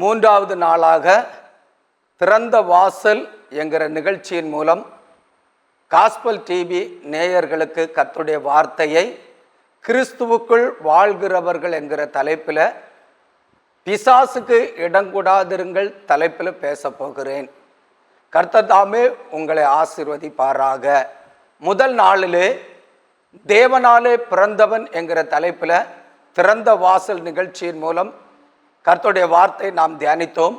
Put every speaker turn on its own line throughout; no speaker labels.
மூன்றாவது நாளாக திறந்த வாசல் என்கிற நிகழ்ச்சியின் மூலம் காஸ்பல் டிவி நேயர்களுக்கு கத்துடைய வார்த்தையை கிறிஸ்துவுக்குள் வாழ்கிறவர்கள் என்கிற தலைப்பில் பிசாசுக்கு இடங்கூடாதிருங்கள் தலைப்பில் பேச போகிறேன். கர்த்ததாமே உங்களை ஆசிர்வதிப்பாராக. முதல் நாளிலே தேவனாலே பிறந்தவன் என்கிற தலைப்பில் திறந்த வாசல் நிகழ்ச்சியின் மூலம் கர்த்தருடைய வார்த்தை நாம் தியானித்தோம்.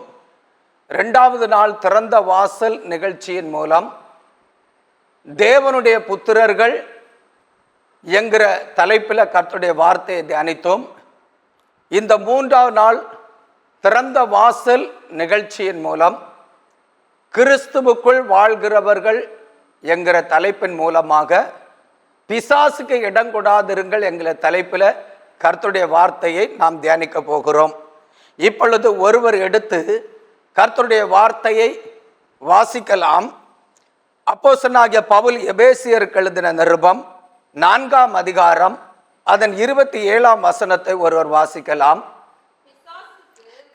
ரெண்டாவது நாள் திறந்த வாசல் நிகழ்ச்சியின் மூலம் தேவனுடைய புத்திரர்கள் என்கிற தலைப்பில் கர்த்தருடைய வார்த்தையை தியானித்தோம். இந்த மூன்றாவது நாள் திறந்த வாசல் நிகழ்ச்சியின் மூலம் கிறிஸ்துவுக்குள் வாழ்கிறவர்கள் என்கிற தலைப்பின் மூலமாக பிசாசுக்கு இடம் கொடாதிருங்கள் என்கிற தலைப்பில் கர்த்துடைய வார்த்தையை நாம் தியானிக்க போகிறோம். இப்பொழுது ஒருவர் எடுத்து கர்த்தருடைய வார்த்தையை வாசிக்கலாம். அப்போசனாகிய பவுல் எபேசியருக்கு எழுதின நிருபம் நான்காம் அதிகாரம் அதன் இருபத்தி ஏழாம் வசனத்தை ஒருவர் வாசிக்கலாம்.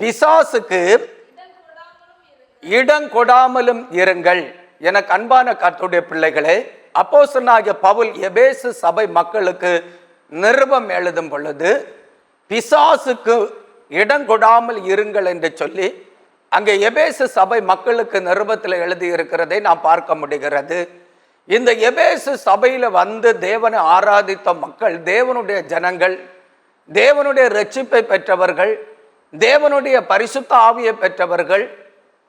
பிசாசுக்கு இடம் கொடாமலும் இருங்கள். எனக்கு அன்பான கர்த்தருடைய பிள்ளைகளே அப்போசனாகிய பவுல் எபேசு சபை மக்களுக்கு நிருபம் எழுதும் பொழுது பிசாசுக்கு இடம் கொடாமல் இருங்கள் என்று சொல்லி அங்கே எபேசு சபை மக்களுக்கு நிருபத்தில் எழுதி இருக்கிறதை நாம் பார்க்க முடிகிறது. இந்த எபேசு சபையில் வந்து தேவனை ஆராதித்த மக்கள் தேவனுடைய ஜனங்கள் தேவனுடைய ரட்சிப்பை பெற்றவர்கள் தேவனுடைய பரிசுத்த ஆவியை பெற்றவர்கள்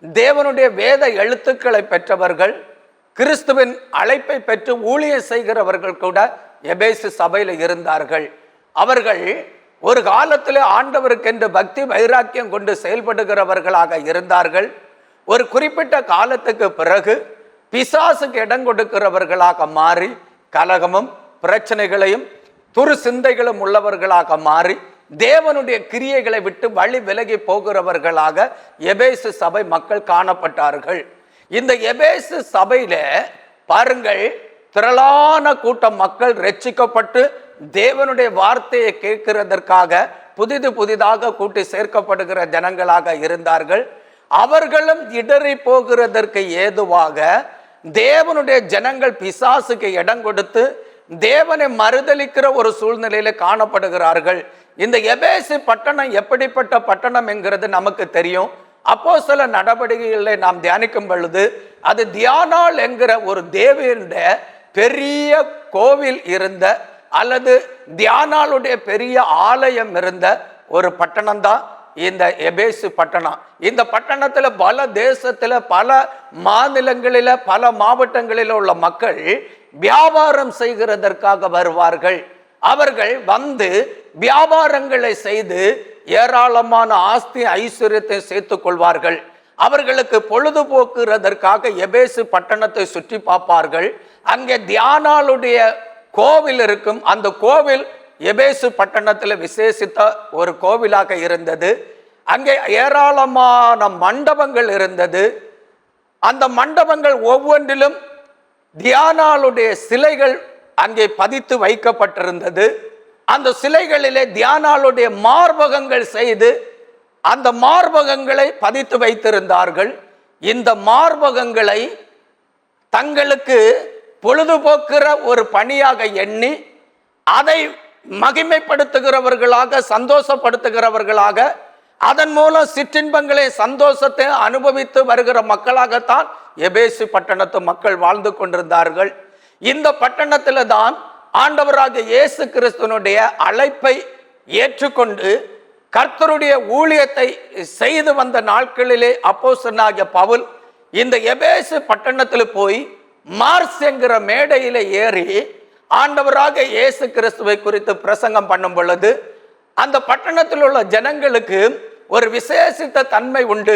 தேவனுடைய வேத எழுத்துக்களை பெற்றவர்கள் கிறிஸ்துவின் அழைப்பை பெற்று ஊழியம் செய்கிறவர்கள் கூட எபேசு சபையில் இருந்தார்கள். அவர்கள் ஒரு காலத்தில் ஆண்டவருக்கென்று பக்தி வைராக்கியம் கொண்டு செயல்படுகிறவர்களாக இருந்தார்கள். ஒரு குறிப்பிட்ட காலத்துக்கு பிறகு பிசாசுக்கு இடம் கொடுக்கிறவர்களாக மாறி கலகமும் பிரச்சனைகளையும் துரு சிந்தைகளும் உள்ளவர்களாக மாறி தேவனுடைய கிரியைகளை விட்டு வழி விலகி போகிறவர்களாக எபேசு சபை மக்கள் காணப்பட்டார்கள். இந்த எபேசு சபையில பாருங்கள் திரளான கூட்டம் மக்கள் ரட்சிக்கப்பட்டு தேவனுடைய வார்த்தையை கேட்கிறதற்காக புதிது புதிதாக கூட்டி சேர்க்கப்படுகிற ஜனங்களாக இருந்தார்கள். அவர்களும் இடறி போகிறதற்கு ஏதுவாக தேவனுடைய ஜனங்கள் பிசாசுக்கு இடம் கொடுத்து தேவனை மறுதலிக்கிற ஒரு சூழ்நிலையில காணப்படுகிறார்கள். இந்த எபேசு பட்டணம் எப்படிப்பட்ட பட்டணம் என்கிறது நமக்கு தெரியும். அப்போ சில நடவடிக்கைகளை நாம் தியானிக்கும் பொழுது அது தியானால் என்கிற ஒரு தேவியனுடைய பெரிய கோவில் இருந்த அல்லது தியானாளுடைய பெரிய ஆலயம் இருந்த ஒரு பட்டணம் தான் இந்த எபேசு பட்டணம். இந்த பட்டணத்தில் பல தேசத்தில் பல மாநிலங்களில் பல மாவட்டங்களில் உள்ள மக்கள் வியாபாரம் செய்கிறதற்காக வருவார்கள். அவர்கள் வந்து வியாபாரங்களை செய்து ஏராளமான ஆஸ்தி ஐஸ்வர்யத்தை சேர்த்து கொள்வார்கள். அவர்களுக்கு பொழுதுபோக்குறதற்காக எபேசு பட்டணத்தை சுற்றி பார்ப்பார்கள். அங்கே தியானாளுடைய கோவில் இருக்கும். அந்த கோவில் எபேசு பட்டணத்தில் விசேஷித்த ஒரு கோவிலாக இருந்தது. அங்கே ஏராளமான மண்டபங்கள் இருந்தது. அந்த மண்டபங்கள் ஒவ்வொன்றிலும் தியானாளுடைய சிலைகள் அங்கே பதித்து வைக்கப்பட்டிருந்தது. அந்த சிலைகளிலே தியானாளுடைய மார்பகங்கள் செய்து அந்த மார்பகங்களை பதித்து வைத்திருந்தார்கள். இந்த மார்பகங்களை தங்களுக்கு பொழுதுபோக்குற ஒரு பணியாக எண்ணி அதை மகிமைப்படுத்துகிறவர்களாக சந்தோஷப்படுத்துகிறவர்களாக அதன் மூலம் சிற்றின்பங்களை சந்தோஷத்தை அனுபவித்து வருகிற மக்களாகத்தான் எபேசு பட்டணத்து மக்கள் வாழ்ந்து கொண்டிருந்தார்கள். இந்த பட்டணத்தில் தான் ஆண்டவராக இயேசு கிறிஸ்துவனுடைய அழைப்பை ஏற்றுக்கொண்டு கர்த்தருடைய ஊழியத்தை செய்து வந்த நாட்களிலே அப்போஸ்தலனாகிய பவுல் இந்த எபேசு பட்டணத்தில் போய் மார்ஸ் என்கிற மேடையில ஏறி ஆண்டவராக இயேசு கிறிஸ்துவை குறித்து பிரசங்கம் பண்ணும் பொழுது அந்த பட்டணத்தில் உள்ள ஜனங்களுக்கு ஒரு விசேஷித்த தன்மை உண்டு.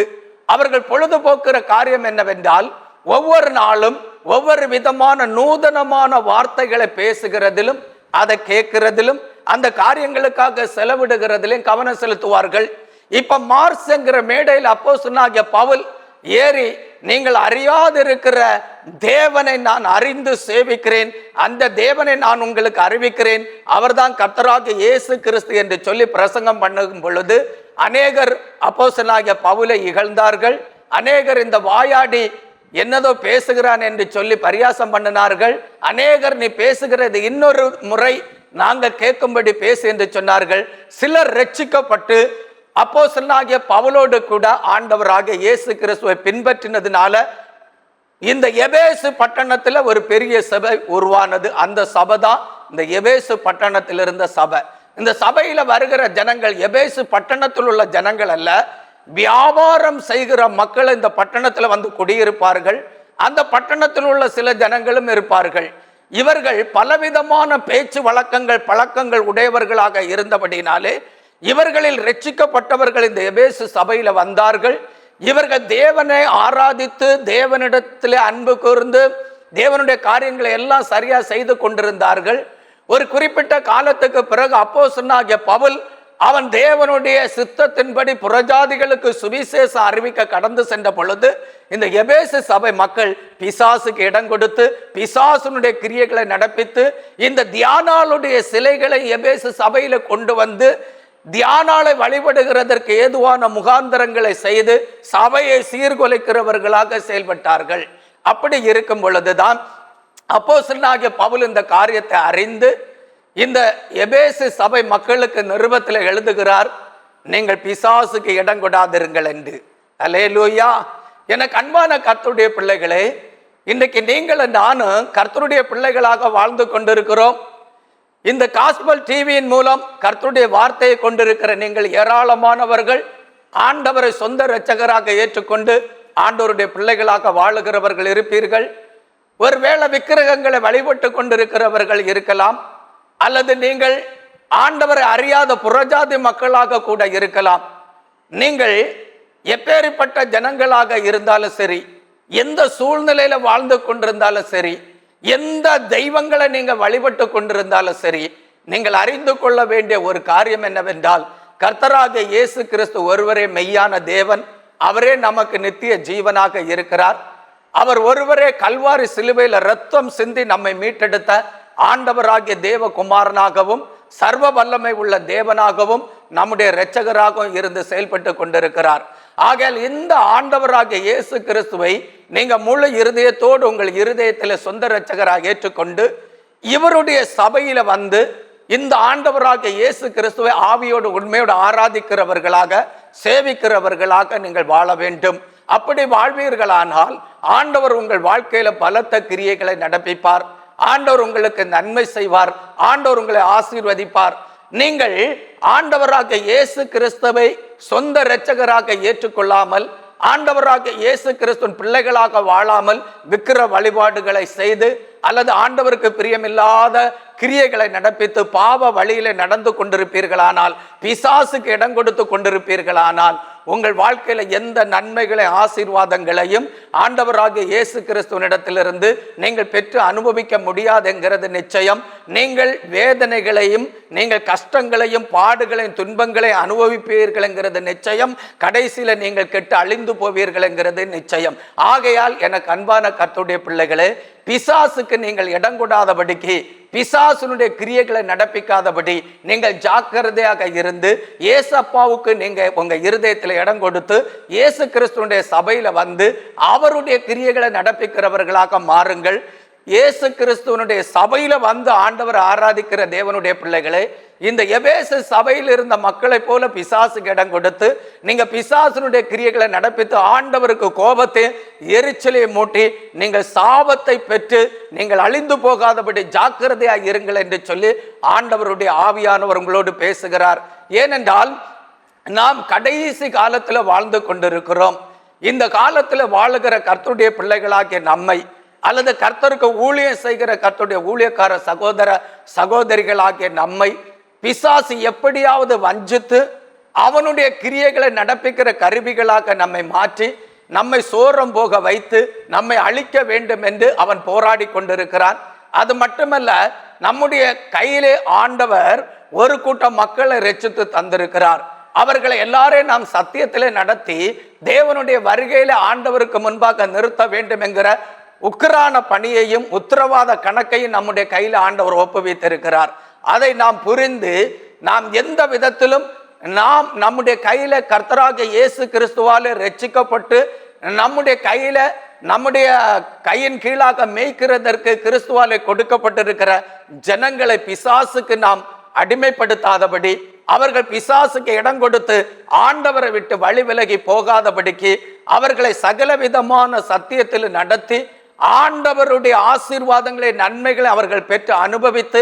அவர்கள் பொழுதுபோக்குற காரியம் என்னவென்றால் ஒவ்வொரு நாளும் ஒவ்வொரு விதமான நூதனமான வார்த்தைகளை பேசுகிறதிலும் அதை கேட்கிறதிலும் அந்த காரியங்களுக்காக செலவிடுகிறதிலும் கவனம் செலுத்துவார்கள். இப்ப மார்ஸ் என்கிற மேடையில் அப்போ சொன்னாகிய பவுல் ஏறி நீங்கள் அறியாதிருக்கிற தேவனை நான் அறிந்து சேவிக்கிறேன். அந்த தேவனை நான் உங்களுக்கு அறிவிக்கிறேன். அவர்தான் கர்த்தராக இயேசு கிறிஸ்து என்று சொல்லி பிரசங்கம் பண்ணும் பொழுது அநேகர் அப்போசனாகிய பவுலை இகழ்ந்தார்கள். அநேகர் இந்த வாயாடி என்னதோ பேசுகிறான் என்று சொல்லி பரியாசம் பண்ணினார்கள். அநேகர் நீ பேசுகிறது இன்னொரு முறை நாங்கள் கேட்கும்படி பேசு என்று சொன்னார்கள். சிலர் ரட்சிக்கப்பட்டு அப்போ சொன்னாகிய பவலோடு கூட ஆண்டவராக இயேசு கிறிஸ்துவை பின்பற்றினதுனால இந்த எபேசு பட்டணத்தில் ஒரு பெரிய சபை உருவானது. அந்த சபை தான் இந்த எபேசு பட்டணத்தில் இருந்த சபை. இந்த சபையில் வருகிற ஜனங்கள் எபேசு பட்டணத்தில் உள்ள ஜனங்கள் அல்ல. வியாபாரம் செய்கிற மக்கள் இந்த பட்டணத்தில் வந்து குடியிருப்பார்கள். அந்த பட்டணத்தில் உள்ள சில ஜனங்களும் இருப்பார்கள். இவர்கள் பலவிதமான பேச்சு வழக்கங்கள் பழக்கங்கள் உடையவர்களாக இருந்தபடினாலே இவர்களில் ரட்சிக்கப்பட்டவர்கள் இந்த எபேசு சபையில் வந்தார்கள். இவர்கள் தேவனை ஆராதித்து தேவனிடத்தில் அன்பு கூர்ந்து தேவனுடைய காரியங்களை எல்லாம் சரியாக செய்து கொண்டிருந்தார்கள். ஒரு குறிப்பிட்ட காலத்துக்கு பிறகு அப்போ சொன்னாகிய பவுல் அவன் தேவனுடைய சித்தத்தின்படி புறஜாதிகளுக்கு சுவிசேஷம் அறிவிக்க கடந்து சென்ற பொழுது இந்த எபேசு சபை மக்கள் பிசாசுக்கு இடம் கொடுத்து பிசாசுனுடைய கிரியைகளை நடப்பித்து இந்த தியானாளுடைய சிலைகளை எபேசு சபையில் கொண்டு வந்து தியானாலை வழிபடுகிறதற்கு ஏதுவான முகாந்தரங்களை செய்து சபையை சீர்குலைக்கிறவர்களாக செயல்பட்டார்கள். அப்படி இருக்கும் பொழுதுதான் அப்போ பவுல் இந்த காரியத்தை அறிந்து இந்த எபேசு சபை மக்களுக்கு நிருபத்தில் எழுதுகிறார் நீங்கள் பிசாசுக்கு இடம் கொடாதிருங்கள் என்று. அலேலூயா எனக்கு அன்பான கர்த்தருடைய பிள்ளைகளே இன்றைக்கு நீங்கள் நானும் கர்த்தருடைய பிள்ளைகளாக வாழ்ந்து கொண்டிருக்கிறோம். இந்த காஸ்பல் டிவியின் மூலம் கர்த்தருடைய வார்த்தையை கொண்டிருக்கிற நீங்கள் ஏராளமானவர்கள் ஆண்டவரை சொந்த இரட்சகராக ஏற்றுக்கொண்டு ஆண்டவருடைய பிள்ளைகளாக வாழுகிறவர்கள் இருப்பீர்கள். ஒருவேளை விக்கிரகங்களை வழிபட்டு கொண்டிருக்கிறவர்கள் இருக்கலாம் அல்லது நீங்கள் ஆண்டவரை அறியாத புறஜாதி மக்களாக கூட இருக்கலாம். நீங்கள் எப்பேறிப்பட்ட ஜனங்களாக இருந்தாலும் சரி எந்த சூழ்நிலையில் வாழ்ந்து கொண்டிருந்தாலும் சரி எந்த தெய்வங்களை நீங்கள் வழிபட்டு கொண்டிருந்தாலும் சரி நீங்கள் அறிந்து கொள்ள வேண்டிய ஒரு காரியம் என்னவென்றால் கர்த்தராக இயேசு கிறிஸ்து ஒருவரே மெய்யான தேவன் அவரே நமக்கு நித்திய ஜீவனாக இருக்கிறார். அவர் ஒருவரே கல்வாரி சிலுவையில் ரத்தம் சிந்தி நம்மை மீட்டெடுத்த ஆண்டவராகிய தேவகுமாரனாகவும் சர்வ வல்லமை உள்ள தேவனாகவும் நம்முடைய இரட்சகராகவும் இருந்து செயல்பட்டு கொண்டிருக்கிறார். ஆகையால் இந்த ஆண்டவராகிய இயேசு கிறிஸ்துவை நீங்க முழு இருதயத்தோடு உங்கள் இருதயத்தில் சொந்த ரட்சகராக ஏற்றுக்கொண்டு இவருடைய சபையில வந்து இந்த ஆண்டவராக இயேசு கிறிஸ்துவை ஆவியோடு உண்மையோடு ஆராதிக்கிறவர்களாக சேவிக்கிறவர்களாக நீங்கள் வாழ வேண்டும். அப்படி வாழ்வீர்களானால் ஆண்டவர் உங்கள் வாழ்க்கையில பலத்த கிரியைகளை நடப்பிப்பார். ஆண்டவர் உங்களுக்கு நன்மை செய்வார். ஆண்டவர் உங்களை ஆசீர்வதிப்பார். நீங்கள் ஆண்டவராக இயேசு கிறிஸ்துவை சொந்த இரட்சகராக ஏற்றுக்கொள்ளாமல் ஆண்டவராக இயேசு கிறிஸ்துவின் பிள்ளைகளாக வாழாமல் விக்கிர வழிபாடுகளை செய்து அல்லது ஆண்டவருக்கு பிரியமில்லாத கிரியைகளை நடப்பித்து பாவ வழியில நடந்து கொண்டிருப்பீர்களானால் பிசாசுக்கு இடம் கொடுத்து கொண்டிருப்பீர்களானால் உங்கள் வாழ்க்கையில் எந்த நன்மைகளை ஆசீர்வாதங்களையும் ஆண்டவராகிய இயேசு கிறிஸ்துவனிடத்திலிருந்து நீங்கள் பெற்று அனுபவிக்க முடியாதுங்கிறது நிச்சயம். நீங்கள் வேதனைகளையும் நீங்கள் கஷ்டங்களையும் பாடுகளையும் துன்பங்களை அனுபவிப்பீர்கள்ங்கிறது நிச்சயம். கடைசியில் நீங்கள் கெட்டு அழிந்து போவீர்கள்ங்கிறது நிச்சயம். ஆகையால் எனக்கு அன்பான கத்துடைய பிள்ளைகளே பிசாசுக்கு நீங்கள் இடம் கொடாதபடிக்கு பிசாசுனுடைய கிரியைகளை நடப்பிக்காதபடி நீங்கள் ஜாக்கிரதையாக இருந்து ஏசப்பாவுக்கு நீங்க உங்க இருதயத்தில் இடம் கொடுத்து இயேசு கிறிஸ்துனுடைய சபையில வந்து அவருடைய கிரியைகளை நடப்பிக்கிறவர்களாக மாறுங்கள். இயேசு கிறிஸ்துவனுடைய சபையில் வந்து ஆண்டவர் ஆராதிக்கிற தேவனுடைய பிள்ளைகளே இந்த எபேசு சபையில் இருந்த மக்களை போல பிசாசுக்கு இடம் கொடுத்து நீங்க பிசாசனுடைய கிரியைகளை நடப்பித்து ஆண்டவருக்கு கோபத்தை எரிச்சலை மூட்டி நீங்கள் சாபத்தை பெற்று நீங்கள் அழிந்து போகாதபடி ஜாக்கிரதையாக இருங்கள் என்று சொல்லி ஆண்டவருடைய ஆவியானவர் உங்களோடு பேசுகிறார். ஏனென்றால் நாம் கடைசி காலத்தில் வாழ்ந்து கொண்டிருக்கிறோம். இந்த காலத்தில் வாழுகிற கர்த்தருடைய பிள்ளைகளாகிய நம்மை அல்லது கர்த்தருக்கு ஊழியம் செய்கிற கர்த்தருடைய ஊழியக்கார சகோதர சகோதரிகளாகிய நம்மை பிசாசு எப்படியாவது வஞ்சித்து அவனுடைய கிரியைகளை நடப்பிக்கிற கருவிகளாக நம்மை மாற்றி நம்மை சோரம் போக வைத்து நம்மை அழிக்க வேண்டும் என்று அவன் போராடி கொண்டிருக்கிறான். அது மட்டுமல்ல நம்முடைய கையிலே ஆண்டவர் ஒரு கூட்டம் மக்களை ரச்சித்து தந்திருக்கிறார். அவர்களை எல்லாரையும் நாம் சத்தியத்திலே நடத்தி தேவனுடைய வருகையில ஆண்டவருக்கு முன்பாக நிறுத்த வேண்டும் என்கிற உக்கரான பணியையும் உத்தரவாத கணக்கையும் நம்முடைய கையில் ஆண்டவர் ஒப்புவித்திருக்கிறார் அதை நாம் புரிந்து நாம் எந்த விதத்திலும் நாம் நம்முடைய கையில கர்த்தராக இயேசு கிறிஸ்துவால ரட்சிக்கப்பட்டு நம்முடைய கையில நம்முடைய கையின் கீழாக மேய்க்கிறதற்கு கிறிஸ்துவாலே கொடுக்கப்பட்டிருக்கிற ஜனங்களை பிசாசுக்கு நாம் அடிமைப்படுத்தாதபடி அவர்கள் பிசாசுக்கு இடம் கொடுத்து ஆண்டவரை விட்டு வழி விலகி போகாதபடிக்கு அவர்களை சகல விதமான சத்தியத்தில் நடத்தி ஆண்டவருடைய ஆசீர்வாதங்களை நன்மைகளை அவர்கள் பெற்று அனுபவித்து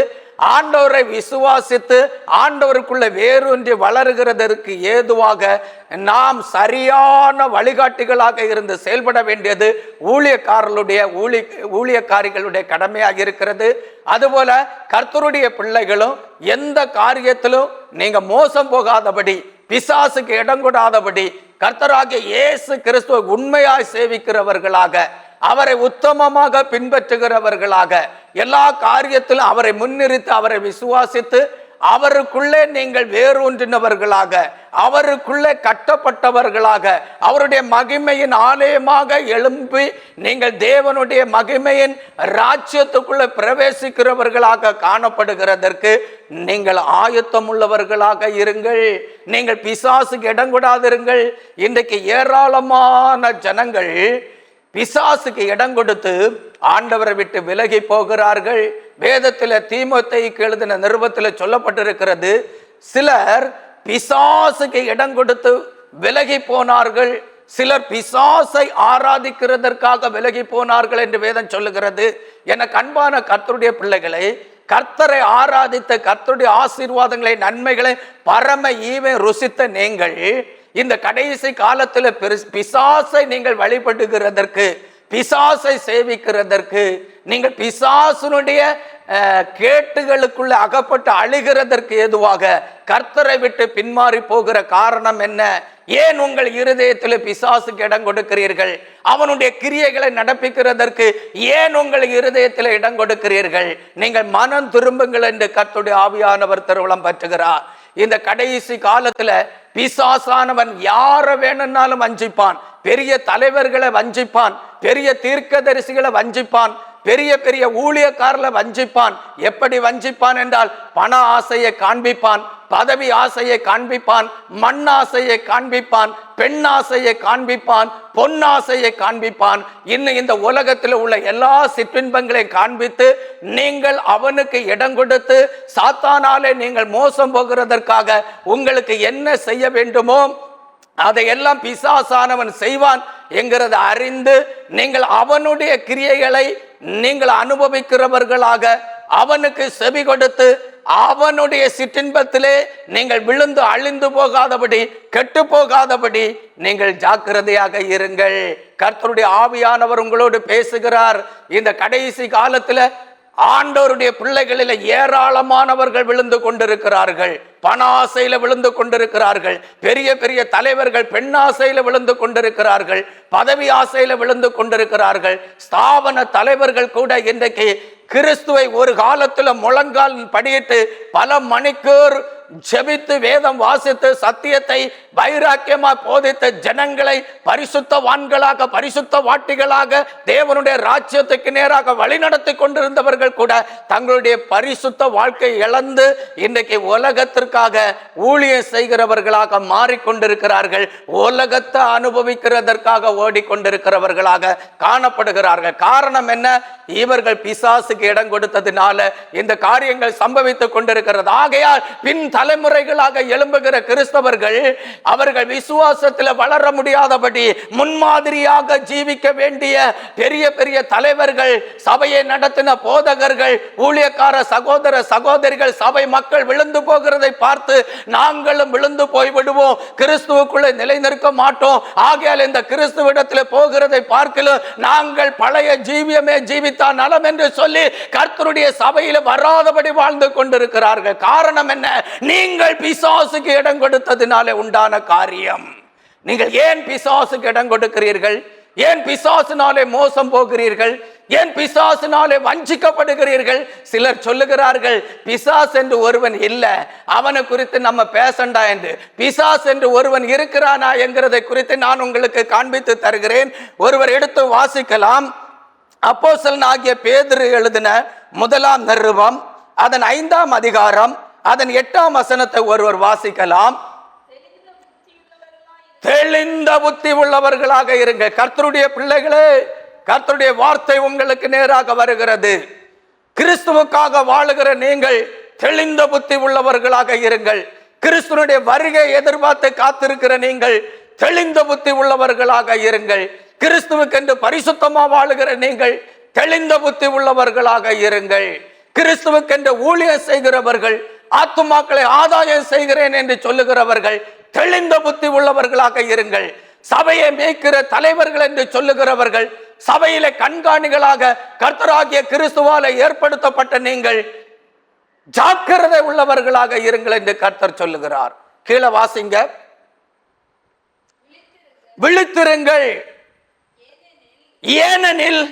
ஆண்டவரை விசுவாசித்து ஆண்டவருக்குள்ள வேரூன்றி வளருகிறதற்கு ஏதுவாக நாம் சரியான வழிகாட்டிகளாக இருந்து செயல்பட வேண்டியது ஊழியக்காரர்களுடைய ஊழி ஊழியக்காரிகளுடைய கடமையாக இருக்கிறது. அதுபோல கர்த்தருடைய பிள்ளைகளும் எந்த காரியத்திலும் நீங்க மோசம் போகாதபடி பிசாசுக்கு இடம் கொடாதபடி கர்த்தராகிய இயேசு கிறிஸ்துவ உண்மையாய் சேவிக்கிறவர்களாக அவரை உத்தமமாக பின்பற்றுகிறவர்களாக எல்லா காரியத்திலும் அவரை முன்னிறுத்தி அவரை விசுவாசித்து அவருக்குள்ளே நீங்கள் வேரூன்றினவர்களாக அவருக்குள்ளே கட்டப்பட்டவர்களாக அவருடைய மகிமையின் ஆலயமாக எழும்பி நீங்கள் தேவனுடைய மகிமையின் ராஜ்யத்துக்குள்ளே பிரவேசிக்கிறவர்களாக காணப்படுகிறதற்கு நீங்கள் ஆயத்தம் உள்ளவர்களாக இருங்கள். நீங்கள் பிசாசுக்கு இடம் கூடாதிருங்கள் இன்றைக்கு ஏராளமான ஜனங்கள் பிசாசுக்கு இடம் கொடுத்து ஆண்டவரை விட்டு விலகி போகிறார்கள். வேதத்தில் தீமோத்தேயுக்கு எழுதின நிருபத்தில் சொல்லப்பட்டிருக்கிறது சிலர் பிசாசுக்கு இடம் கொடுத்து விலகி போனார்கள். சிலர் பிசாசை ஆராதிக்கிறதற்காக விலகி போனார்கள் என்று வேதம் சொல்லுகிறது. என கண்பான கர்த்தருடைய பிள்ளைகளை கர்த்தரை ஆராதித்த கர்த்தருடைய ஆசீர்வாதங்களை நன்மைகளை பரம ஈவை ருசித்த நீங்கள் இந்த கடைசி காலத்தில் பிசாசை நீங்கள் வழிபடுகிறதற்கு பிசாசை சேவிக்கிறதற்கு நீங்கள் பிசாசுனுடைய கேட்டுகளுக்குள்ள அகப்பட்டு அழுகிறதற்கு ஏதுவாக கர்த்தரை விட்டு பின்மாறி போகிற காரணம் என்ன? ஏன் உங்கள் இருதயத்தில் பிசாசுக்கு இடம் கொடுக்கிறீர்கள்? அவனுடைய கிரியைகளை நடப்பிக்கிறதற்கு ஏன் உங்கள் இருதயத்தில் இடம் கொடுக்கிறீர்கள்? நீங்கள் மனம் திரும்புங்கள் என்று கர்த்துடைய ஆவியானவர் திருவிழம் பற்றுகிறார். இந்த கடைசி காலத்துல பிசாசானவன் யாரை வேணும்னாலும் வஞ்சிப்பான். பெரிய தலைவர்களை வஞ்சிப்பான். பெரிய தீர்க்கதரிசிகளை வஞ்சிப்பான். பெரிய பெரிய ஊழியக்காரர்களை வஞ்சிப்பான். எப்படி வஞ்சிப்பான் என்றால் பண ஆசையை காண்பிப்பான் பதவி ஆசையை காண்பிப்பான் மண் ஆசையை காண்பிப்பான் பெண் ஆசையை காண்பிப்பான் பொன்னாசையை காண்பிப்பான். இன்னும் இந்த உலகத்தில் உள்ள எல்லா சிற்றின்பங்களையும் காண்பித்து நீங்கள் அவனுக்கு இடம் கொடுத்து சாத்தானாலே நீங்கள் மோசம் போகிறதற்காக உங்களுக்கு என்ன செய்ய வேண்டுமோ அதையெல்லாம் பிசாசானவன் செய்வான். என்கிறதை அறிந்து நீங்கள் அவனுடைய கிரியைகளை நீங்கள் அனுபவிக்கிறவர்களாக அவனுக்கு செவி கொடுத்து அவனுடைய சிற்றின்பத்திலே நீங்கள் விழுந்து அழிந்து போகாதபடி கெட்டு போகாதபடி நீங்கள் ஜாக்கிரதையாக இருங்கள். கர்த்தருடைய ஆவியானவர் உங்களோடு பேசுகிறார். இந்த கடைசி காலத்தில் ஆண்டவருடைய பிள்ளைகளில் ஏராளமானவர்கள் விழுந்து கொண்டிருக்கிறார்கள். பண விழுந்து கொண்டிருக்கிறார்கள். பெரிய பெரிய தலைவர்கள் பெண் விழுந்து கொண்டிருக்கிறார்கள். பதவி ஆசையில விழுந்து கொண்டிருக்கிறார்கள். ஸ்தாபன தலைவர்கள் கூட இன்றைக்கு கிறிஸ்துவை ஒரு காலத்துல முழங்கால் படியிட்டு பல மணிக்கூர் ஜெபித்து வேதம் வாசித்து சத்தியத்தை வைராக்கியமா போதித்த ஜனங்களை பரிசுத்தவான்களாக பரிசுத்த வாட்டிகளாக தேவனுடைய ராஜ்யத்துக்கு நேராக வழிநடத்தி கொண்டிருந்தவர்கள் கூட தங்களுடைய பரிசுத்த வாழ்க்கை இழந்து இன்றைக்கு உலகத்திற்காக ஊழியம் செய்கிறவர்களாக மாறிக்கொண்டிருக்கிறார்கள். உலகத்தை அனுபவிக்கிறதற்காக ஓடிக்கொண்டிருக்கிறவர்களாக காணப்படுகிறார்கள். காரணம் என்ன? இவர்கள் பிசாசுக்கு இடம் கொடுத்ததினால இந்த காரியங்கள் சம்பவித்துக் கொண்டிருக்கிறது. ஆகையால் பின் தலைமுறைகளாக எழும்புகிற கிறிஸ்தவர்கள் அவர்கள் விசுவாசத்தில் வளர முடியாதபடி முன்மாதிரியாக ஜீவிக்க வேண்டிய பெரிய பெரிய தலைவர்கள் சபையை நடத்தின போதகர்கள் ஊழியக்கார சகோதர சகோதரிகள் சபை மக்கள் விழுந்து போகிறதை பார்த்து நாங்களும் விழுந்து போய் விடுவோம். கிறிஸ்துவுக்குள்ளே நிலைநிற்க மாட்டோம். ஆகையால் இந்த கிறிஸ்துவிடத்தில் போகிறதை பார்க்கலும் நாங்கள் பழைய ஜீவியமே ஜீவித்தா நலம் என்று சொல்லி கர்த்தருடைய சபையில் வராதபடி வாழ்ந்து கொண்டிருக்கிறார்கள். காரணம் என்ன? நீங்கள் பிசாசுக்கு இடம் கொடுத்ததினாலே உண்டான காரியம். நீங்கள் ஏன் பிசாசுக்கு இடம் கொடுக்கிறீர்கள்? ஏன் பிசாசினாலே மோசம் போகிறீர்கள்? ஏன் பிசாசினாலே வஞ்சிக்கப்படுகிறீர்கள்? சிலர் சொல்லுகிறார்கள் பிசாஸ் என்று ஒருவன் இல்லை அவனை குறித்து நம்ம பேசண்டா என்று. பிசாஸ் என்று ஒருவன் இருக்கிறானா என்கிறதை குறித்து நான் உங்களுக்கு காண்பித்து தருகிறேன். ஒருவர் எடுத்து வாசிக்கலாம். அப்போசல் ஆகிய பேதர் எழுதின முதலாம் நிறுவம் அதன் ஐந்தாம் அதிகாரம் அதன் எட்டாம் வசனத்தை ஒருவர் வாசிக்கலாம். தெளிந்த புத்தி உள்ளவர்களாக இருங்க. கர்த்தருடைய பிள்ளைகளே கர்த்தருடைய வார்த்தை உங்களுக்கு நேராக வருகிறது. கிறிஸ்துவுக்காக வாழுகிற நீங்கள் தெளிந்த புத்தி உள்ளவர்களாக இருங்கள். கிறிஸ்துவனுடைய வருகை எதிர்பார்த்து காத்திருக்கிற நீங்கள் தெளிந்த புத்தி உள்ளவர்களாக இருங்கள். கிறிஸ்துவுக்கென்று பரிசுத்தமாக வாழுகிற நீங்கள் தெளிந்த புத்தி உள்ளவர்களாக இருங்கள். கிறிஸ்துவுக்கென்று ஊழியர் செய்கிறவர்கள் ஆத்துமாக்களை ஆதாயம் செய்கிறேன் என்று சொல்லுகிறவர்கள் தெளிந்த புத்தி உள்ளவர்களாக இருங்கள். சபையை மேய்க்கிற தலைவர்கள் என்று சொல்லுகிறவர்கள் சபையில கண்காணிகளாக கர்த்தராகிய கிறிஸ்துவால ஏற்படுத்தப்பட்ட நீங்கள் ஜாக்கிரதை உள்ளவர்களாக இருங்கள் என்று கர்த்தர் சொல்லுகிறார். கீழே வாசிங்க. விழித்திருங்கள். ஏனெனில்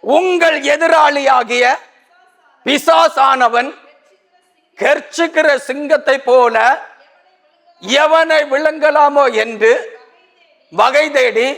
உங்கள் எதிராளியாகிய பிசாசானவன் கெர்ச்சிக்கிற சிங்கத்தை போல எவனை விளங்கலாமோ என்று வகை தேடி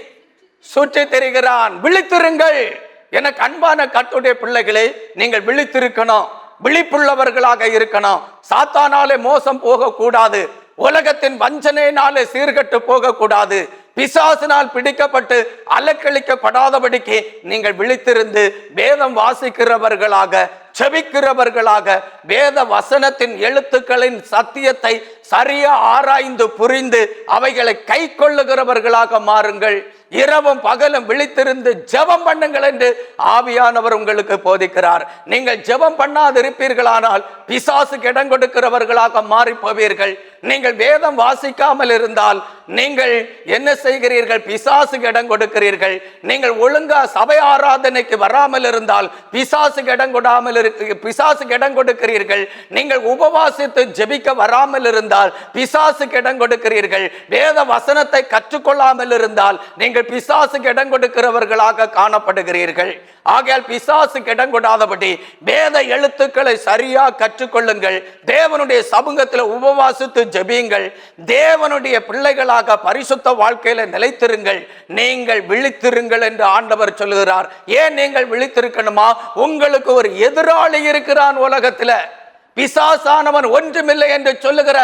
சுற்றி தெரிகிறான். விழித்திருங்கள். எனக்கு அன்பான கட்டுடைய பிள்ளைகளை நீங்கள் விழித்திருக்கணும். விழிப்புள்ளவர்களாக இருக்கணும். சாத்தானாலே மோசம் போகக்கூடாது. உலகத்தின் வஞ்சனையினாலே சீர்கட்டு போகக்கூடாது. பிசாசினால் பிடிக்கப்பட்டு அலக்களிக்கப்படாதபடிக்கு நீங்கள் விழித்திருந்து வேதம் வாசிக்கிறவர்களாக செபிக்கிறவர்களாக வேத வசனத்தின் எழுத்துக்களின் சத்தியத்தை சரியா ஆராய்ந்து புரிந்து அவைகளை கை கொள்ளுகிறவர்களாக மாறுங்கள். இரவும் பகலும் விழித்திருந்து ஜெபம் பண்ணுங்கள் என்று ஆவியானவர் உங்களுக்கு போதிக்கிறார். நீங்கள் ஜெபம் பண்ணாதிருப்பீர்களானால் பிசாசுக்கு இடம் கொடுக்கிறவர்களாக மாறி போவீர்கள். நீங்கள் வேதம் வாசிக்காமல் இருந்தால் நீங்கள் என்ன செய்கிறீர்கள்? பிசாசுக்கு இடம் கொடுக்கிறீர்கள். நீங்கள் ஒழுங்கா சபை ஆராதனைக்கு வராமல் இருந்தால் பிசாசுக்கு இடம் கொடாமல் இருக்கு பிசாசுக்கு இடம் கொடுக்கிறீர்கள். நீங்கள் உபவாசித்து ஜெபிக்க வராமல் இருந்தால் பிசாசுக்கு இடம் கொடுக்கிறீர்கள். வேத வசனத்தை கற்றுக்கொள்ளாமல் இருந்தால் நீங்கள் பிசாசுக்கு இடம் கொடுக்கிறவர்களாக காணப்படுகிறீர்கள். ஆகையால் பிசாசுக்கு இடம் கொடாதபடி வேத எழுத்துக்களை சரியா கற்றுக்கொள்ளுங்கள். தேவனுடைய சமூகத்தில் உபவாசித்து ஜெபியுங்கள். தேவனுடைய பிள்ளைகளாக பரிசுத்த வாழ்க்கையில நிலைத்திருங்கள். நீங்கள் விழித்திருங்கள் என்று ஆண்டவர் சொல்லுகிறார். ஏன் நீங்கள் விழித்திருக்கணுமா? உங்களுக்கு ஒரு எதிராளி இருக்கிறான் உலகத்துல. பிசாசானவன் ஒன்றுமில்லை என்று சொல்லுகிற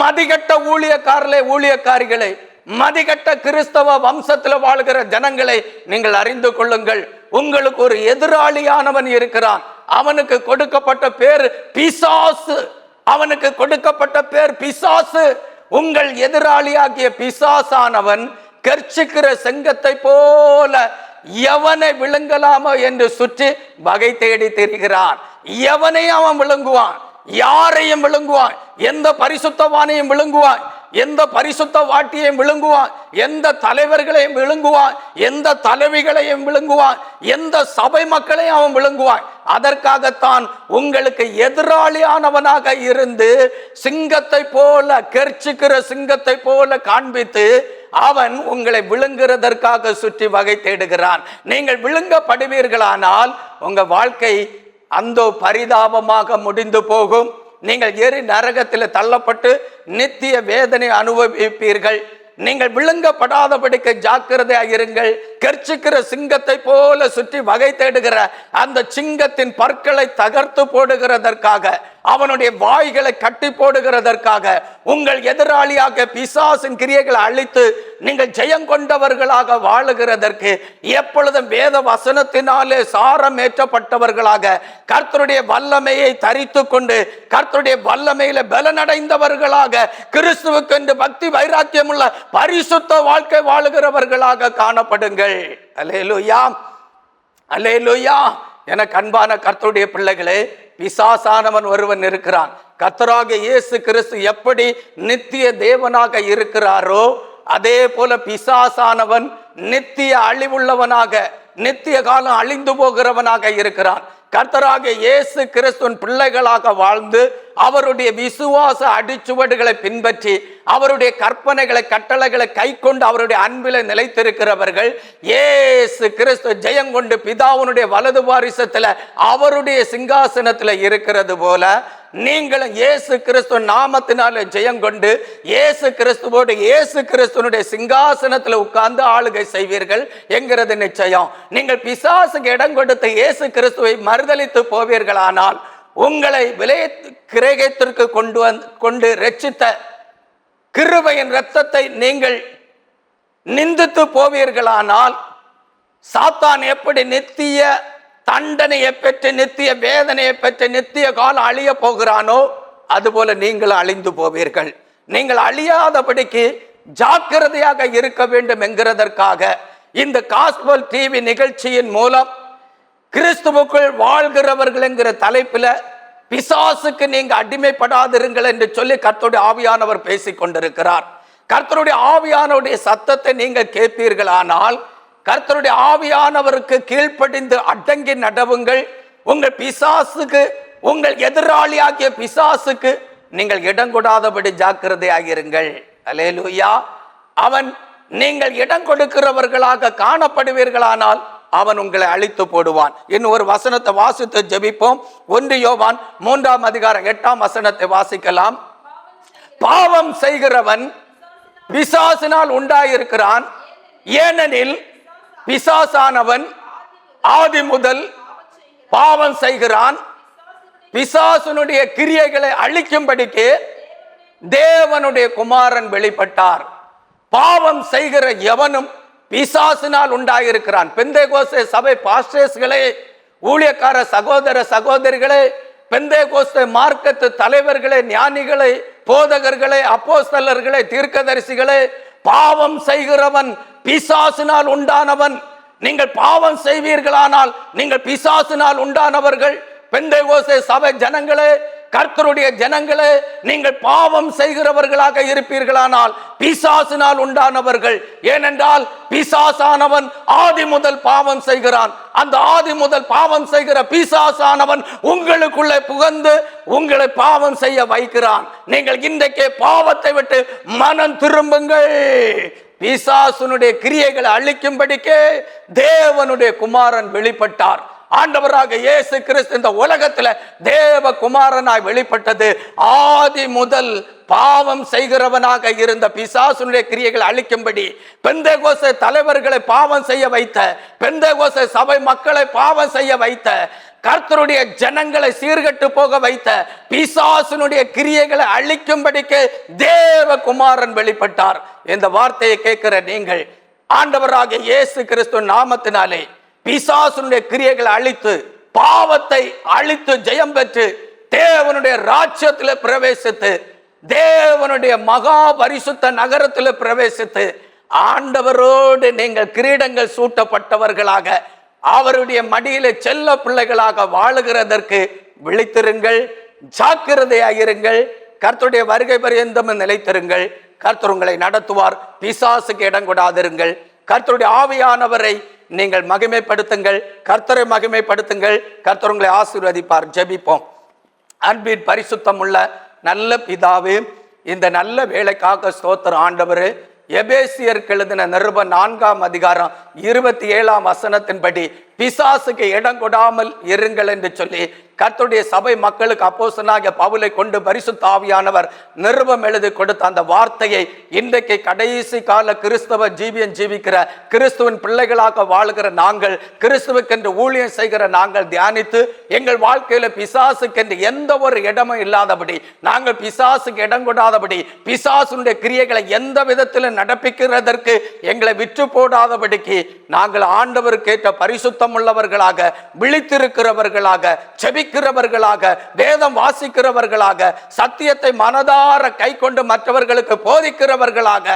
மதிகட்ட ஊழியக்காரர்களே ஊழியக்காரிகளை மதிகட்ட கிறிஸ்தவ வம்சத்தில் வாழ்கிற ஜனங்களை நீங்கள் அறிந்து கொள்ளுங்கள். உங்களுக்கு ஒரு எதிராளியானவன் இருக்கிறான். அவனுக்கு கொடுக்கப்பட்ட பேர் பிசாசு. அவனுக்கு கொடுக்கப்பட்ட பேர் பிசாசு. உங்கள் எதிராளியாகிய பிசாசானவன் கர்ச்சிக்கிற செங்கத்தை போல எவனை விழுங்கலாமோ என்று சுற்றி வகை தேடி தெரிகிறான். எவனையும் அவன் விழுங்குவான். யாரையும் விழுங்குவான். எந்த பரிசுத்தவானையும் விழுங்குவான். எந்த பரிசுத்த வாட்டியையும் விழுங்குவான் எந்த தலைவர்களையும் விழுங்குவான் எந்த தலைவிகளையும் விழுங்குவான் எந்த சபை மக்களையும் அவன் விழுங்குவான். அதற்காகத்தான் உங்களுக்கு எதிராளியானவனாக இருந்து சிங்கத்தை போல கெர்ச்சிக்கிற சிங்கத்தை போல காண்பித்து அவன் உங்களை விழுங்குறதற்காக சுற்றி வகை தேடுகிறான். நீங்கள் விழுங்கப்படுவீர்களானால் உங்க வாழ்க்கை அந்த பரிதாபமாக முடிந்து போகும். நீங்கள் எரி நரகத்தில் தள்ளப்பட்டு நித்திய வேதனை அனுபவிப்பீர்கள். நீங்கள் விழுங்கப்படாதபடிக்கு ஜாக்கிரதையாக இருங்கள். கெர்ச்சிக்கிற சிங்கத்தை போல சுற்றி வகை தேடுகிற அந்த சிங்கத்தின் பற்களை தகர்த்து போடுகிறதற்காக அவனுடைய வாய்களை கட்டி போடுகிறதற்காக உங்கள் எதிராளியாக பிசாசின் கிரியைகளை அழித்து நீங்கள் ஜெயம் கொண்டவர்களாக வாழுகிறதற்கு எப்பொழுதும் வேத வசனத்தினாலே சாரம் ஏற்றப்பட்டவர்களாக கர்த்தருடைய வல்லமையை தரித்து கொண்டு கர்த்தருடைய வல்லமையில பலனடைந்தவர்களாக கிறிஸ்துவுக்கென்று பக்தி வைராக்கியம் உள்ள பரிசுத்த வாழ்க்கை வாழுகிறவர்களாக காணப்படுங்கள். அலேலுயா அலேலுயா எனக்கு அன்பான கர்த்தருடைய பிள்ளைகளே பிசாசானவன் ஒருவன் இருக்கிறான். கர்த்தராக இயேசு கிறிஸ்து எப்படி நித்திய தேவனாக இருக்கிறாரோ அதே போல பிசாசானவன் நித்திய அழிவுள்ளவனாக நித்திய காலம் அழிந்து போகிறவனாக இருக்கிறான். கர்த்தராக இயேசு கிறிஸ்துவின் பிள்ளைகளாக வாழ்ந்து அவருடைய விசுவாச அடிச்சுவடுகளை பின்பற்றி அவருடைய கற்பனைகளை கட்டளைகளை கை கொண்டு அவருடைய அன்பில நிலைத்திருக்கிறவர்கள் ஏசு கிறிஸ்து ஜெயம் கொண்டு பிதாவுனுடைய வலது வாரிசத்தில் அவருடைய சிங்காசனத்துல இருக்கிறது போல நீங்களும் இயேசு கிறிஸ்து நாமத்தினால ஜெயம் கொண்டு இயேசு கிறிஸ்துவோடு இயேசு கிறிஸ்துவனுடைய சிங்காசனத்தில் உட்கார்ந்து ஆளுகை செய்வீர்கள் என்கிறது நிச்சயம். நீங்கள் பிசாசுக்கு இடம் கொடுத்து இயேசு கிறிஸ்துவை மறுதளித்து போவீர்களானால் உங்களை விலை கிரேகத்திற்கு கொண்டு வந் கொண்டு ரட்சித்த கிருபையின் இரத்தத்தை நீங்கள் நிந்தித்து போவீர்களானால் சாத்தான் எப்படி நித்திய தண்டனையை பெற்று நித்திய வேதனையை பெற்று நித்திய காலம் அழிய போகிறானோ அதுபோல நீங்கள் அழிந்து போவீர்கள். நீங்கள் அழியாதபடிக்கு ஜாக்கிரதையாக இருக்க வேண்டும் என்கிறதற்காக இந்த காஸ்பல் டிவி நிகழ்ச்சியின் மூலம் கிறிஸ்துவுக்குள் வாழ்கிறவர்கள் என்கிற தலைப்பில் பிசாசுக்கு நீங்க அடிமைப்படாதிருங்கள் என்று சொல்லி கர்த்தருடைய ஆவியானவர் பேசிக் கொண்டிருக்கிறார். கர்த்தருடைய ஆவியானவருடைய சத்தத்தை நீங்கள் கேட்பீர்களானால் கர்த்தருடைய ஆவியானவருக்கு கீழ்ப்படிந்து அடங்கி நடவுங்கள். உங்கள் பிசாசுக்கு உங்கள் எதிராளியாகிய பிசாசுக்கு நீங்கள் இடம் கொடாதபடி ஜாக்கிரதையாகிருங்கள் அலேலுயா அவன் நீங்கள் இடம் கொடுக்கிறவர்களாக காணப்படுவீர்களானால் அவன் உங்களை அழித்து போடுவான். இன்னும் ஒரு வசனத்தை வாசித்து ஜெபிப்போம். ஒன்று யோவான் மூன்றாம் அதிகாரம் எட்டாம் வசனத்தை வாசிக்கலாம். பாவம் செய்கிறவன் பிசாசினால் உண்டாயிருக்கிறான். ஏனெனில் பிசாசானவன் ஆதி முதல் பாவம் செய்கிறான். பிசாசனுடைய கிரியைகளை அழிக்கும்படிக்கு தேவனுடைய குமாரன் வெளிப்பட்டார். பாவம் செய்கிற எவனும் பிசாசினால் உண்டாயிருக்கிறான். பெந்தேகோஸ்தே சபை பாஸ்டர்ஸ்களே ஊழியக்கார சகோதர சகோதரிகளே பெந்தேகோஸ்தே மார்க்கத்து தலைவர்களே ஞானிகளை போதகர்களே அப்போஸ்தலர்களே தீர்க்கதரிசிகளே பாவம் செய்கிறவன் பிசாசினால் உண்டானவன். நீங்கள் பாவம் செய்வீர்களானால் நீங்கள் பிசாசினால் உண்டானவர்கள். பெந்தைகோசே சபை ஜனங்களே கர்த்தருடைய ஜனங்களே நீங்கள் பாவம் செய்கிறவர்களாக இருப்பீர்களானால் பிசாசினால் உண்டானவர்கள். ஏனென்றால் பிசாசானவன் ஆதி முதல் பாவம் செய்கிறான். அந்த ஆதி முதல் பாவம் செய்கிற பிசாசானவன் உங்களுக்குள்ளே புகந்து உங்களை பாவம் செய்ய வைக்கிறான். நீங்கள் இன்றைக்கே பாவத்தை விட்டு மனம் திரும்புங்கள். பிசாசுனுடைய கிரியைகளை அழிக்கும்படிக்கே தேவனுடைய குமாரன் வெளிப்பட்டார். ஆண்டவராக இயேசு கிறிஸ்து இந்த உலகத்துல தேவ குமாரனாய் வெளிப்பட்டது. ஆதி முதல் பாவம் செய்கிறவனாக இருந்த பிசாசுனுடைய கிரியைகளை அழிக்கும்படி பெந்தகோச தலைவர்களை பாவம் செய்ய வைத்த பெந்தகோச சபை மக்களை பாவம் செய்ய வைத்த கர்த்தருடைய ஜனங்களை சீர்கட்டு போக வைத்த பிசாசுனுடைய கிரியைகளை அழிக்கும்படிக்கு தேவகுமாரன் வெளிப்பட்டார். இந்த வார்த்தையை கேட்கிற நீங்கள் ஆண்டவராக இயேசு கிறிஸ்து நாமத்தினாலே பிசாசனுடைய கிரியைகளை அழித்து பாவத்தை அழித்து ஜெயம் பெற்று தேவனுடைய ராஜ்யத்தில் பிரவேசித்து தேவனுடைய மகா பரிசுத்த நகரத்தில் பிரவேசித்து ஆண்டவரோடு நீங்கள் கிரீடங்கள் சூட்டப்பட்டவர்களாக அவருடைய மடியில செல்ல பிள்ளைகளாக வாழுகிறதற்கு விழித்திருங்கள் ஜாக்கிரதையாயிருங்கள் கர்த்தருடைய வருகை பரியந்தம் நிலைத்திருங்கள் கர்த்தர் உங்களை நடத்துவார் பிசாசுக்கு இடம் கொடாதிருங்கள் கர்த்தருடைய ஆவியானவரை நீங்கள் மகிமைப்படுத்துங்கள். கர்த்தரை மகிமைப்படுத்துங்கள். கர்த்தர் உங்களை ஆசீர்வதிப்பார். ஜெபிப்போம். அன்பின் பரிசுத்தம் உள்ள நல்ல பிதாவே இந்த நல்ல வேலைக்காக ஸ்தோத்திரம். ஆண்டவர் எபேசியருக்கு எழுதின நிருப நான்காம் அதிகாரம் இருபத்தி ஏழாம் வசனத்தின்படி பிசாசுக்கு இடம் கொடாமல் இருங்கள் என்று சொல்லி கத்துடைய சபை மக்களுக்கு அப்போசனாகிய பவுலை கொண்டு பரிசுத்த நிருபம் எழுதி கொடுத்த அந்த வார்த்தையை இன்றைக்கு கடைசி கால கிறிஸ்தவ ஜீவியம் ஜீவிக்கிற கிறிஸ்துவின் பிள்ளைகளாக வாழ்கிற நாங்கள் கிறிஸ்துவுக்கென்று ஊழியம் செய்கிற நாங்கள் தியானித்து எங்கள் வாழ்க்கையில பிசாசுக்கென்று எந்த ஒரு இடமும் இல்லாதபடி நாங்கள் பிசாசுக்கு இடம் கொடாதபடி பிசாசுடைய கிரியைகளை எந்த விதத்திலும் நடப்பிக்கிறதற்கு எங்களை விற்று போடாதபடிக்கு நாங்கள் ஆண்டவருக்கேற்ற பரிசுத்த உள்ளவர்களாக விழித்திருக்கிறவர்களாக செபிக்கிறவர்களாக வேதம் வாசிக்கிறவர்களாக சத்தியத்தை மனதார கை கொண்டு மற்றவர்களுக்கு போதிக்கிறவர்களாக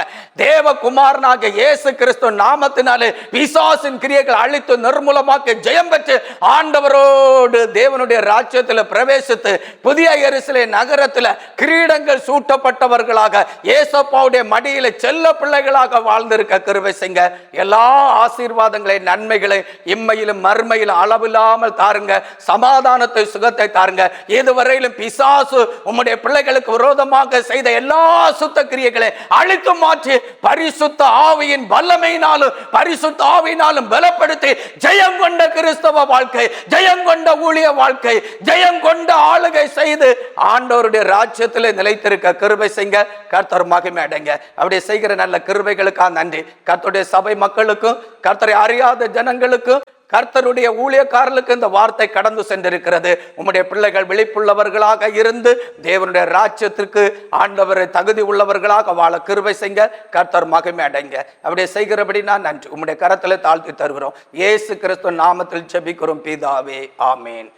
தேவகுமாரனாக இயேசு கிறிஸ்து நாமத்தினாலே பிசாசின் கிரியைகள் அழித்து நிர்மூலமாக்க ஜெயம் பெற்று ஆண்டவரோடு தேவனுடைய ராஜ்யத்தில் பிரவேசித்து புதிய எரிசிலை நகரத்தில் கிரீடங்கள் சூட்டப்பட்டவர்களாக ஏசப்பாவுடைய மடியில் செல்ல பிள்ளைகளாக வாழ்ந்திருக்க கிருபை செய்ங்க எல்லா ஆசீர்வாதங்களை நன்மைகளை இம்மை இம்மையிலும் மறுமையிலும் அளவில்லாமல் தாருங்க. சமாதானத்தை சுகத்தை தாருங்க. இதுவரையிலும் பிசாசு உம்முடைய பிள்ளைகளுக்கு விரோதமாக செய்த எல்லா சுத்த கிரியைகளை அழித்து மாற்றி பரிசுத்த ஆவியின் வல்லமையினாலும் பரிசுத்த ஆவியினாலும் பலப்படுத்தி ஜெயம் கொண்ட கிறிஸ்தவ வாழ்க்கை ஜெயம் கொண்ட ஊழிய வாழ்க்கை ஜெயம் கொண்ட ஆளுகை செய்து ஆண்டவருடைய ராஜ்யத்தில் நிலைத்திருக்க கிருபை செய்ய கர்த்தர் மகிமை அடைங்க. அப்படி செய்கிற நல்ல கிருபைகளுக்காக நன்றி. கர்த்தருடைய சபை மக்களுக்கும் கர்த்தரை அறியாத ஜனங்களுக்கும் கர்த்தருடைய ஊழியக்காரர்களுக்கு இந்த வார்த்தை கடந்து சென்றிருக்கிறது. உம்முடைய பிள்ளைகள் விழிப்புள்ளவர்களாக இருந்து தேவனுடைய ராஜ்யத்திற்கு ஆண்டவரை தகுதி உள்ளவர்களாக வாழ கிருவை செய்ய கர்த்தர் மகிமை அடைங்க. அப்படியே செய்கிறபடி நான் நன்றி. உம்முடைய கரத்தில் தாழ்த்தி தருகிறோம். இயேசு கிறிஸ்துவ நாமத்தில் செபிக்கிறோம் பிதாவே. ஆமேன்.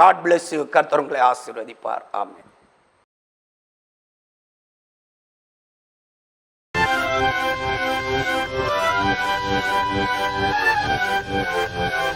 காட் பிளஸ் யூ கர்த்தர் உங்களை ஆசீர்வதிப்பார். ஆமேன். Thank you.